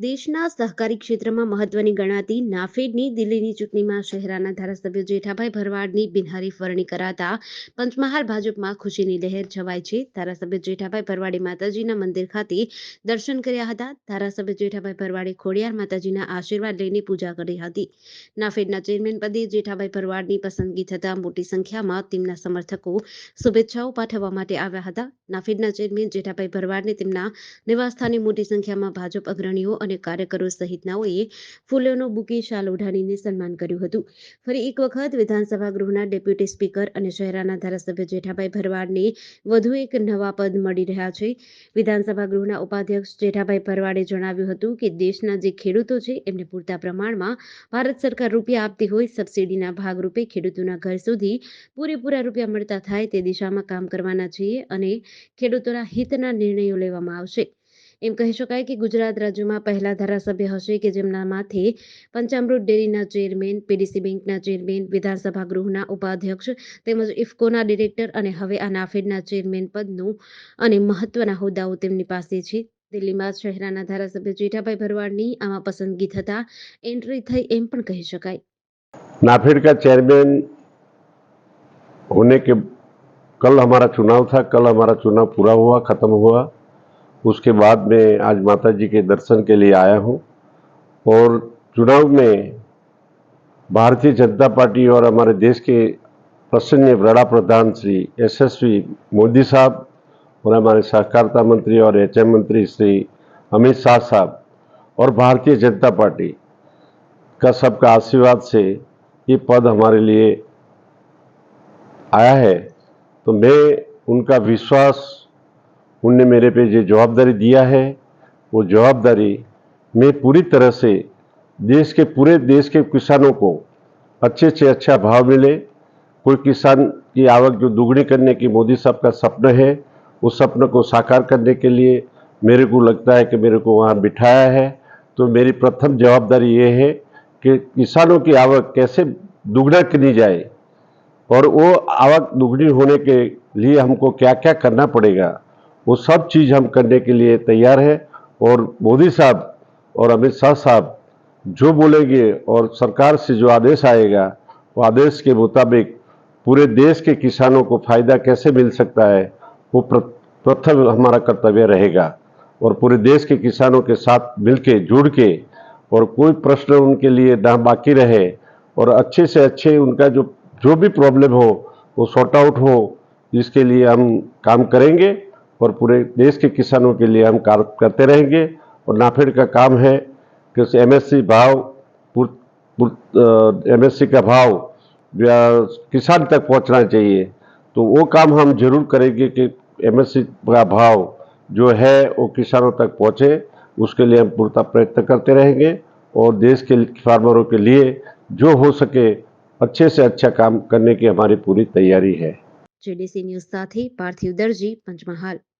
દેશના સહકારી ક્ષેત્રમાં મહત્વની ગણાતી નાફેડની દિલ્હીની ચૂંટણીમાં શહેરાના ધારાસભ્ય જેઠાભાઈ ભરવાડની બિનહરીફ વરણી કરાતા પંચમહાલ ભાજપમાં ખુશીની લહેર છવાય છે. ધારાસભ્ય જેઠાભાઈ ભરવાડે માતાજીના મંદિર ખાતે દર્શન કર્યા હતા. ધારાસભ્ય જેઠાભાઈ ભરવાડે ખોડિયાર માતાજીના આશીર્વાદ લઈને પૂજા કરી હતી. નાફેડના ચેરમેન પદે જેઠાભાઈ ભરવાડની પસંદગી થતાં મોટી સંખ્યામાં તેમના સમર્થકો શુભેચ્છાઓ પાઠવવા માટે આવ્યા હતા. નાફેડના ચેરમેન જેઠાભાઈ ભરવાડને તેમના નિવાસસ્થાને મોટી સંખ્યામાં ભાજપ અગ્રણીઓ અને કાર્યકરો સહિતનાઓએ ફૂલોનો બુકે શાલ ઓઢાડીને સન્માન કર્યું હતું. ફરી એક વખત વિધાનસભા ગૃહના ડેપ્યુટી સ્પીકર અને શહેરાના ધારાસભ્ય જેઠાભાઈ ભરવાડને વધુ એક નવા પદ મળી રહ્યા છે. વિધાનસભા ગૃહના ઉપાધ્યક્ષ જેઠાભાઈ ભરવાડે જણાવ્યું હતું કે દેશના જે ખેડૂતો છે એમને પૂરતા પ્રમાણમાં ભારત સરકાર રૂપિયા આપતી હોય સબસિડીના ભાગરૂપે ખેડૂતોના ઘર સુધી પૂરેપૂરા રૂપિયા મળતા થાય તે દિશામાં કામ કરવાના છીએ અને ખેડૂતોના હિતના નિર્ણયો લેવામાં આવશે. એમ કહી શકાય કે ગુજરાત રાજ્યમાં પહેલા ધારાસભ્ય હશે કે જેમના માથે પંચામૃત ડેરીના ચેરમેન પીડીસી બેંકના ચેરમેન વિધાનસભા ગૃહના ઉપાધ્યક્ષ તેમજ ઇફકોના ડિરેક્ટર અને હવે આ નાફેડના ચેરમેન પદનું અને મહત્વના હોદ્દાઓ તેમની પાસે છે દિલ્હીમાં શહેરાના ધારાસભ્ય જેઠાભાઈ ભરવાડની આમાં પસંદગી થતા એન્ટ્રી થઈ એમ પણ કહી શકાય नाफेड का चेयरमैन होने के कल हमारा चुनाव था कल हमारा चुनाव पूरा हुआ ख़त्म हुआ उसके बाद में आज माता जी के दर्शन के लिए आया हूँ। और चुनाव में भारतीय जनता पार्टी और हमारे देश के प्रसन्न वड़ा प्रधान श्री यशस्वी मोदी साहब और हमारे सहकारिता मंत्री और एचएम मंत्री श्री अमित शाह साहब और भारतीय जनता पार्टी का सबका आशीर्वाद से ये पद हमारे लिए आया है। तो मैं उनका विश्वास उनने मेरे पे जो जवाबदारी दिया है, वो जवाबदारी मैं पूरी तरह से देश के पूरे देश के किसानों को अच्छे से अच्छा भाव मिले। कोई किसान की आवक जो दुगनी करने की मोदी साहब का सपना है, उस सपने को साकार करने के लिए मेरे को लगता है कि मेरे को वहाँ बिठाया है। तो मेरी प्रथम जवाबदारी ये है कि किसानों की आवक कैसे दुगना करी जाए और वो आवक दुगनी होने के लिए हमको क्या क्या करना पड़ेगा। वो सब चीज़ हम करने के लिए तैयार है और मोदी साहब और अमित शाह साहब जो बोलेंगे और सरकार से जो आदेश आएगा, वो आदेश के मुताबिक पूरे देश के किसानों को फ़ायदा कैसे मिल सकता है, वो प्रथम हमारा कर्तव्य रहेगा। और पूरे देश के किसानों के साथ मिलके, जुड़ के और कोई प्रश्न उनके लिए ना बाकी रहे और अच्छे से अच्छे उनका जो जो भी प्रॉब्लम हो, वो सॉर्ट आउट हो, इसके लिए हम काम करेंगे। और पूरे देश के किसानों के लिए हम कार्य करते रहेंगे। और नाफेड का काम है कि उस एमएससी भाव एमएससी का भाव किसान तक पहुँचना चाहिए। तो वो काम हम ज़रूर करेंगे कि एमएससी का भाव जो है वो किसानों तक पहुँचे, उसके लिए हम पूरा प्रयत्न करते रहेंगे। और देश के फार्मरों के लिए जो हो सके अच्छे से अच्छा काम करने की हमारी पूरी तैयारी है। જેડીસી ન્યૂઝ સાથે પાર્થિવ દરજી પંચમહાલ